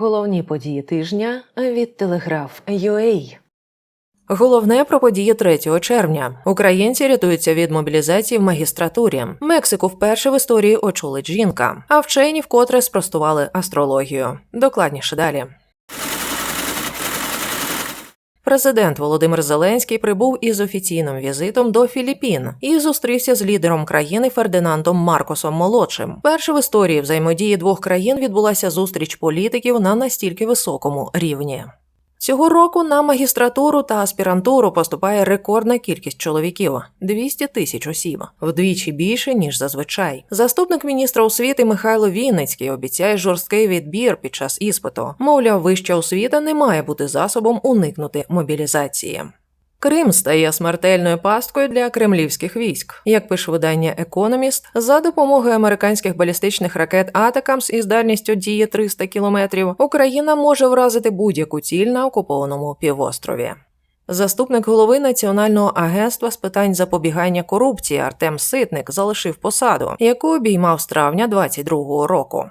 Головні події тижня від Телеграф UA. Головне про події 3 червня. Українці рятуються від мобілізації в магістратурі. Мексику вперше в історії очолить жінка, а вчені вкотре спростували астрологію. Докладніше далі. Президент Володимир Зеленський прибув із офіційним візитом до Філіппін і зустрівся з лідером країни Фердинандом Маркосом Молодшим. Перше в історії взаємодії двох країн відбулася зустріч політиків на настільки високому рівні. Цього року на магістратуру та аспірантуру поступає рекордна кількість чоловіків 200 тисяч осіб, вдвічі більше ніж зазвичай. Заступник міністра освіти Михайло Вінницький обіцяє жорсткий відбір під час іспиту. Мовляв, вища освіта не має бути засобом уникнути мобілізації. Крим стає смертельною пасткою для кремлівських військ. Як пише видання Економіст, за допомогою американських балістичних ракет Атакамс із дальністю дії 300 кілометрів Україна може вразити будь-яку ціль на окупованому півострові. Заступник голови Національного агентства з питань запобігання корупції Артем Ситник залишив посаду, яку обіймав з травня 2022 року.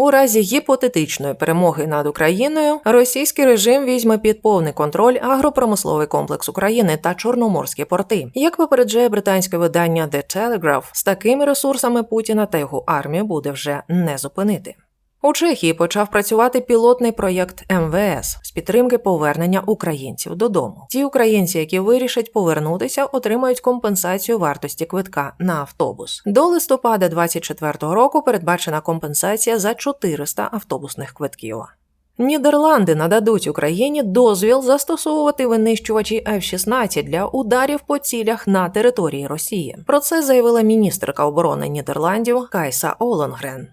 У разі гіпотетичної перемоги над Україною російський режим візьме під повний контроль агропромисловий комплекс України та чорноморські порти. Як попереджає британське видання The Telegraph, з такими ресурсами Путіна та його армію буде вже не зупинити. У Чехії почав працювати пілотний проєкт МВС з підтримки повернення українців додому. Ті українці, які вирішать повернутися, отримають компенсацію вартості квитка на автобус. До листопада 2024 року передбачена компенсація за 400 автобусних квитків. Нідерланди нададуть Україні дозвіл застосовувати винищувачі F-16 для ударів по цілях на території Росії. Про це заявила міністерка оборони Нідерландів Кайса Оленгрен.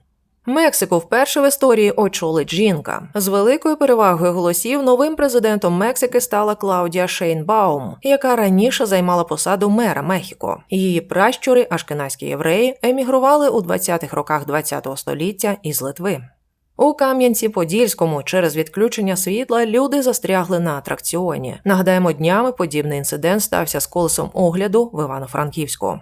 Мексику вперше в історії очолить жінка. З великою перевагою голосів новим президентом Мексики стала Клаудія Шейнбаум, яка раніше займала посаду мера Мехіко. Її пращури, ашкеназькі євреї, емігрували у 20-х роках ХХ століття із Литви. У Кам'янці-Подільському через відключення світла люди застрягли на атракціоні. Нагадаємо, днями подібний інцидент стався з колесом огляду в Івано-Франківську.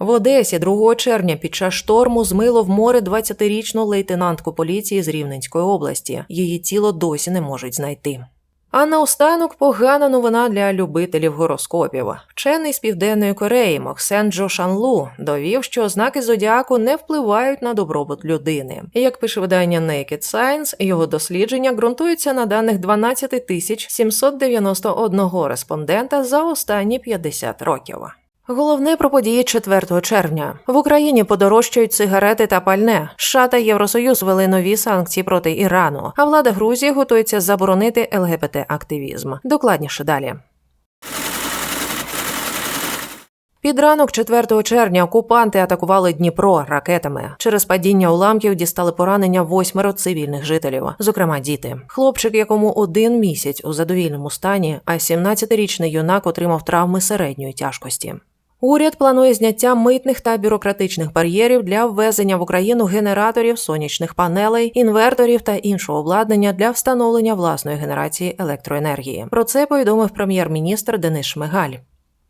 В Одесі 2 червня під час шторму змило в море 20-річну лейтенантку поліції з Рівненської області. Її тіло досі не можуть знайти. А наостанок погана новина для любителів гороскопів. Вчений з південної Кореї Моксен Джо Шанлу довів, що знаки зодіаку не впливають на добробут людини. Як пише видання Naked Science, його дослідження ґрунтуються на даних 12 тисяч 791 респондента за останні 50 років. Головне про події 4 червня в Україні подорожчають сигарети та пальне. США та Євросоюз ввели нові санкції проти Ірану. А влада Грузії готується заборонити ЛГБТ-активізм. Докладніше далі. Під ранок 4 червня окупанти атакували Дніпро ракетами. Через падіння уламків дістали поранення восьмеро цивільних жителів, зокрема діти. Хлопчик, якому один місяць у задовільному стані, а 17-річний юнак отримав травми середньої тяжкості. Уряд планує зняття митних та бюрократичних бар'єрів для ввезення в Україну генераторів, сонячних панелей, інверторів та іншого обладнання для встановлення власної генерації електроенергії. Про це повідомив прем'єр-міністр Денис Шмигаль.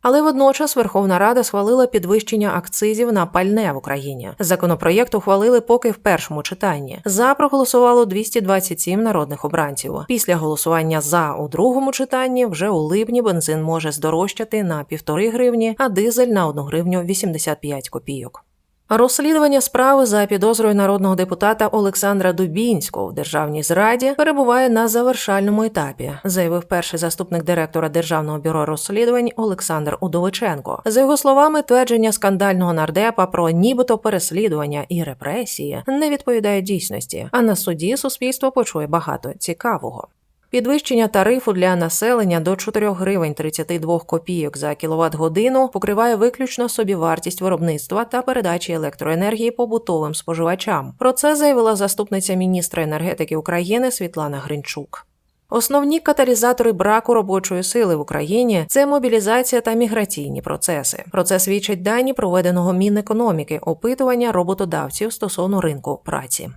Але водночас Верховна Рада схвалила підвищення акцизів на пальне в Україні. Законопроєкт ухвалили поки в першому читанні. За проголосувало 227 народних обранців. Після голосування за у другому читанні вже у липні бензин може здорожчати на півтори гривні, а дизель на 1 гривню 85 копійок. Розслідування справи за підозрою народного депутата Олександра Дубінського в державній зраді перебуває на завершальному етапі, заявив перший заступник директора державного бюро розслідувань Олександр Удовиченко. За його словами, твердження скандального нардепа про нібито переслідування і репресії не відповідає дійсності. А на суді суспільство почує багато цікавого. Підвищення тарифу для населення до 4 гривень 32 копійок за кіловат годину покриває виключно собівартість виробництва та передачі електроенергії побутовим споживачам. Про це заявила заступниця міністра енергетики України Світлана Гринчук. Основні каталізатори браку робочої сили в Україні це мобілізація та міграційні процеси. Про це свідчать дані проведеного Мінекономіки опитування роботодавців стосовно ринку праці.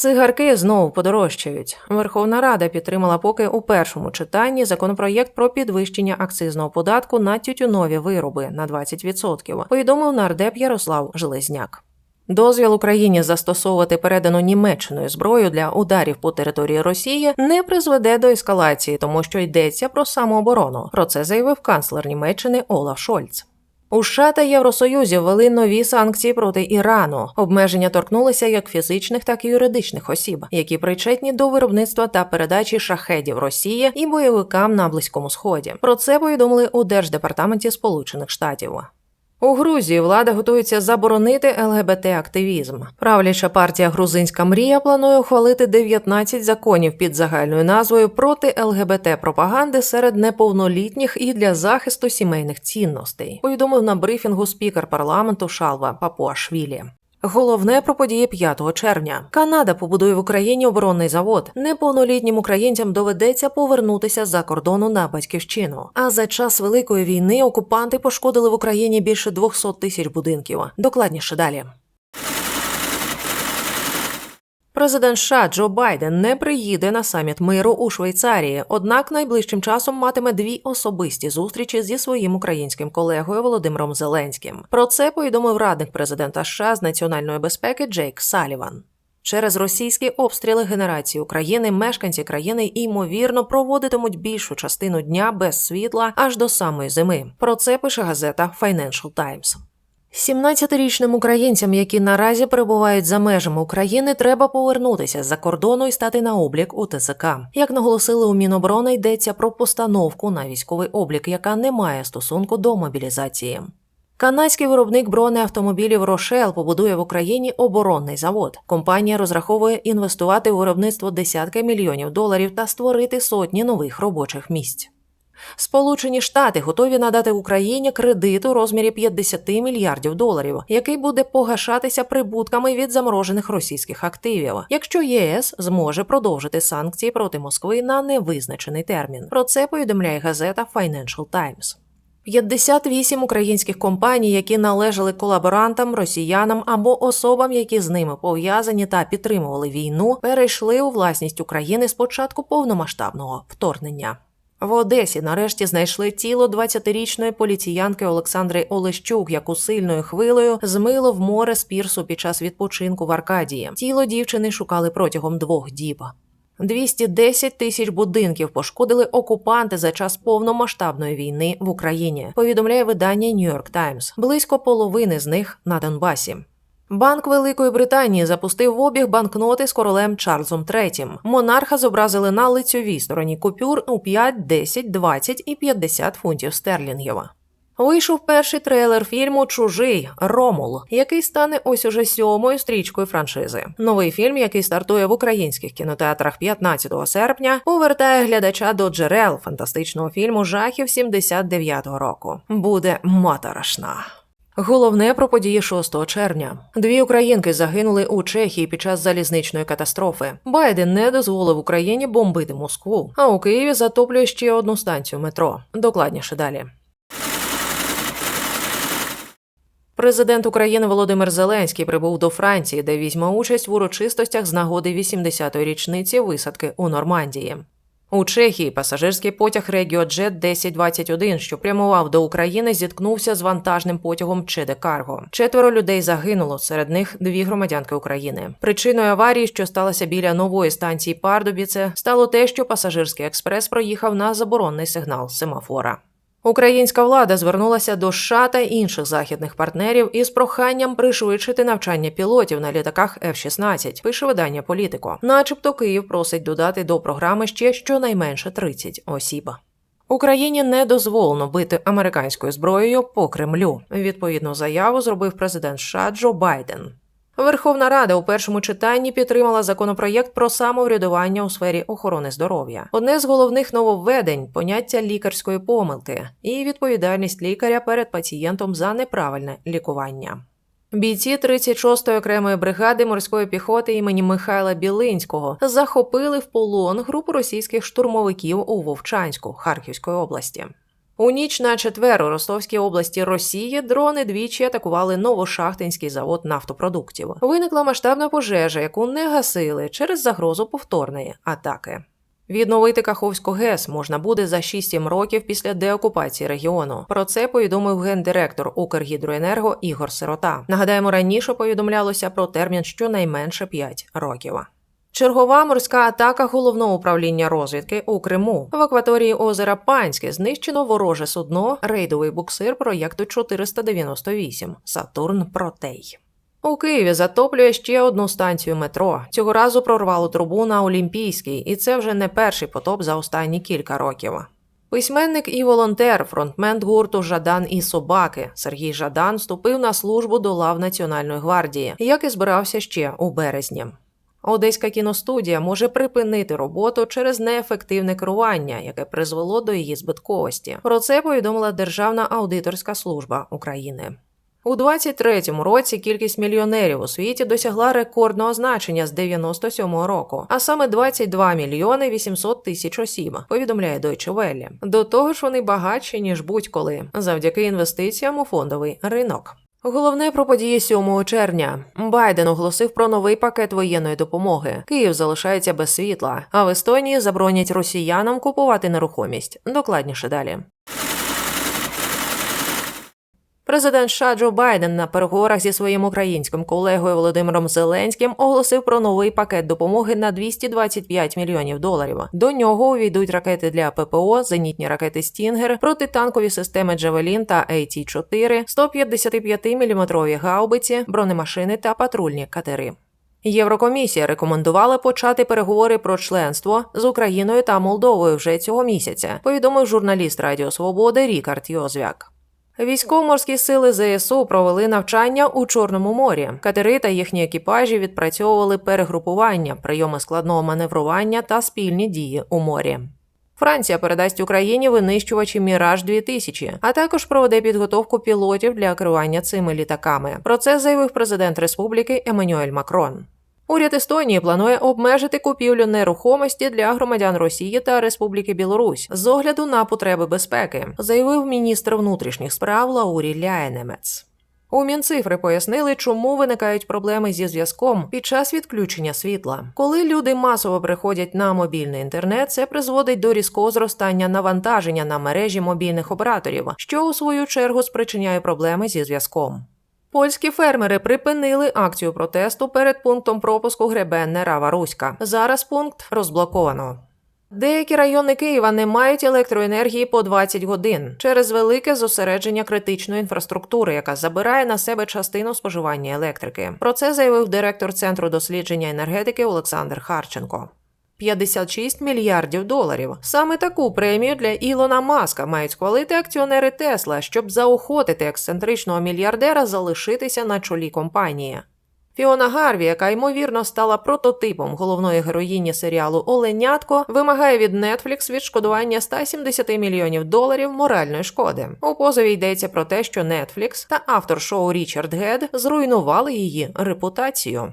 Цигарки знову подорожчають. Верховна Рада підтримала поки у першому читанні законопроєкт про підвищення акцизного податку на тютюнові вироби на 20%, повідомив нардеп Ярослав Железняк. Дозвіл Україні застосовувати передану Німеччиною зброю для ударів по території Росії не призведе до ескалації, тому що йдеться про самооборону. Про це заявив канцлер Німеччини Олаф Шольц. У США та Євросоюзі ввели нові санкції проти Ірану. Обмеження торкнулися як фізичних, так і юридичних осіб, які причетні до виробництва та передачі шахедів Росії і бойовикам на Близькому Сході. Про це повідомили у Держдепартаменті Сполучених Штатів. У Грузії влада готується заборонити ЛГБТ-активізм. Правляча партія Грузинська мрія планує ухвалити 19 законів під загальною назвою проти ЛГБТ-пропаганди серед неповнолітніх і для захисту сімейних цінностей. Повідомив на брифінгу спікер парламенту Шалва Папуашвілі. Головне про події 5 червня. Канада побудує в Україні оборонний завод. Неповнолітнім українцям доведеться повернутися за кордону на батьківщину. А за час великої війни окупанти пошкодили в Україні більше 200 тисяч будинків. Докладніше далі. Президент США Джо Байден не приїде на саміт миру у Швейцарії, однак найближчим часом матиме дві особисті зустрічі зі своїм українським колегою Володимиром Зеленським. Про це повідомив радник президента США з національної безпеки Джейк Саліван. Через російські обстріли генерації України мешканці країни ймовірно проводитимуть більшу частину дня без світла аж до самої зими. Про це пише газета Financial Times. 17-річним українцям, які наразі перебувають за межами України, треба повернутися з-за кордону і стати на облік у ТЦК. Як наголосили у Міноборони, йдеться про постановку на військовий облік, яка не має стосунку до мобілізації. Канадський виробник бронеавтомобілів Рошел побудує в Україні оборонний завод. Компанія розраховує інвестувати у виробництво десятки мільйонів доларів та створити сотні нових робочих місць. Сполучені Штати готові надати Україні кредит у розмірі 50 мільярдів доларів, який буде погашатися прибутками від заморожених російських активів, якщо ЄС зможе продовжити санкції проти Москви на невизначений термін. Про це повідомляє газета Financial Times. 58 українських компаній, які належали колаборантам, росіянам або особам, які з ними пов'язані та підтримували війну, перейшли у власність України з початку повномасштабного вторгнення. В Одесі нарешті знайшли тіло 20-річної поліціянки Олександри Олещук, яку сильною хвилею змило в море з пірсу під час відпочинку в Аркадії. Тіло дівчини шукали протягом двох діб. 210 тисяч будинків пошкодили окупанти за час повномасштабної війни в Україні. Повідомляє видання New York Times. Близько половини з них на Донбасі. Банк Великої Британії запустив в обіг банкноти з королем Чарльзом III. Монарха зобразили на лицьовій стороні купюр у 5, 10, 20 і 50 фунтів стерлінгів. Вийшов перший трейлер фільму Чужий Ромул, який стане ось уже сьомою стрічкою франшизи. Новий фільм, який стартує в українських кінотеатрах 15 серпня, повертає глядача до джерел фантастичного фільму жахів 79-го року. Буде моторошна. Головне про події 6 червня. Дві українки загинули у Чехії під час залізничної катастрофи. Байден не дозволив Україні бомбити Москву, а у Києві затоплює ще одну станцію метро. Докладніше далі. Президент України Володимир Зеленський прибув до Франції, де візьме участь в урочистостях з нагоди 80-ї річниці висадки у Нормандії. У Чехії пасажирський потяг Регіоджет 1021, що прямував до України, зіткнувся з вантажним потягом Чеде Карго. Четверо людей загинуло, серед них дві громадянки України. Причиною аварії, що сталося біля нової станції Пардубіце, стало те, що пасажирський експрес проїхав на заборонний сигнал семафора. Українська влада звернулася до США та інших західних партнерів із проханням пришвидшити навчання пілотів на літаках F-16, пише видання Політико. Начебто Київ просить додати до програми ще щонайменше 30 осіб. Україні не дозволено бити американською зброєю по Кремлю. Відповідну заяву зробив президент США Джо Байден. Верховна Рада у першому читанні підтримала законопроєкт про самоврядування у сфері охорони здоров'я. Одне з головних нововведень поняття лікарської помилки і відповідальність лікаря перед пацієнтом за неправильне лікування. Бійці 36-ї окремої бригади морської піхоти імені Михайла Білинського захопили в полон групу російських штурмовиків у Вовчанську Харківської області. У ніч на четвер у Ростовській області Росії дрони двічі атакували Новошахтинський завод нафтопродуктів. Виникла масштабна пожежа, яку не гасили через загрозу повторної атаки. Відновити Каховську ГЕС можна буде за 6-7 років після деокупації регіону. Про це повідомив гендиректор Укргідроенерго Ігор Сирота. Нагадаємо, раніше повідомлялося про термін щонайменше 5 років. Чергова морська атака головного управління розвідки у Криму в акваторії озера Панське знищено вороже судно, рейдовий буксир проєкту 498 Сатурн Протей. У Києві затоплює ще одну станцію метро. Цього разу прорвало трубу на Олімпійській, і це вже не перший потоп за останні кілька років. Письменник і волонтер, фронтмен гурту Жадан і собаки Сергій Жадан вступив на службу до лав Національної гвардії, як і збирався ще у березні. Одеська кіностудія може припинити роботу через неефективне керування, яке призвело до її збитковості. Про це повідомила Державна аудиторська служба України. У 23-му році кількість мільйонерів у світі досягла рекордного значення з 97-го року, а саме 22 мільйони 800 тисяч осіб, повідомляє Deutsche Welle. До того ж, вони багатші ніж будь-коли завдяки інвестиціям у фондовий ринок. Головне про події 7 червня. Байден оголосив про новий пакет воєнної допомоги. Київ залишається без світла, а в Естонії заборонять росіянам купувати нерухомість. Докладніше далі. Президент США Джо Байден на переговорах зі своїм українським колегою Володимиром Зеленським оголосив про новий пакет допомоги на 225 мільйонів доларів. До нього увійдуть ракети для ППО, зенітні ракети Стінгер, протитанкові системи Джавелін та AT-4, 155-мм гаубиці, бронемашини та патрульні катери. Єврокомісія рекомендувала почати переговори про членство з Україною та Молдовою вже цього місяця. Повідомив журналіст Радіо Свободи Рікард Йозвяк. Військово-морські сили ЗСУ провели навчання у Чорному морі. Катери та їхні екіпажі відпрацьовували перегрупування, прийоми складного маневрування та спільні дії у морі. Франція передасть Україні винищувачі Міраж 2000 а також проведе підготовку пілотів для керування цими літаками. Про це заявив президент республіки Еммануель Макрон. Уряд Естонії планує обмежити купівлю нерухомості для громадян Росії та Республіки Білорусь з огляду на потреби безпеки, заявив міністр внутрішніх справ Лаурі Ляєнемец. У Мінцифри пояснили, чому виникають проблеми зі зв'язком під час відключення світла. Коли люди масово приходять на мобільний інтернет, це призводить до різкого зростання навантаження на мережі мобільних операторів, що у свою чергу спричиняє проблеми зі зв'язком. Польські фермери припинили акцію протесту перед пунктом пропуску Гребенне Рава Руська. Зараз пункт розблоковано. Деякі райони Києва не мають електроенергії по 20 годин через велике зосередження критичної інфраструктури, яка забирає на себе частину споживання електрики. Про це заявив директор Центру дослідження енергетики Олександр Харченко. 56 мільярдів доларів. Саме таку премію для Ілона Маска мають схвалити акціонери Тесла, щоб заохотити ексцентричного мільярдера залишитися на чолі компанії. Фіона Гарві, яка ймовірно стала прототипом головної героїні серіалу Оленятко, вимагає від Netflix відшкодування 170 мільйонів доларів моральної шкоди. У позові йдеться про те, що Netflix та автор шоу Річард Гед зруйнували її репутацію.